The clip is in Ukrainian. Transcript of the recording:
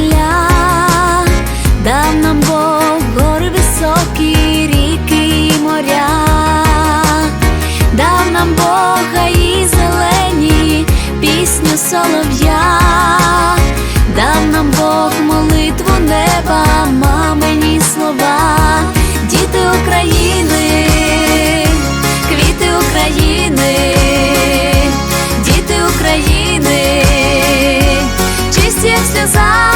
поля, дав нам Бог гори високі, ріки і моря, дав нам Бога і зелені пісню солов'я, дав нам Бог молитву неба, мамині слова, діти України, квіти України. Діти України, чисті як сльоза.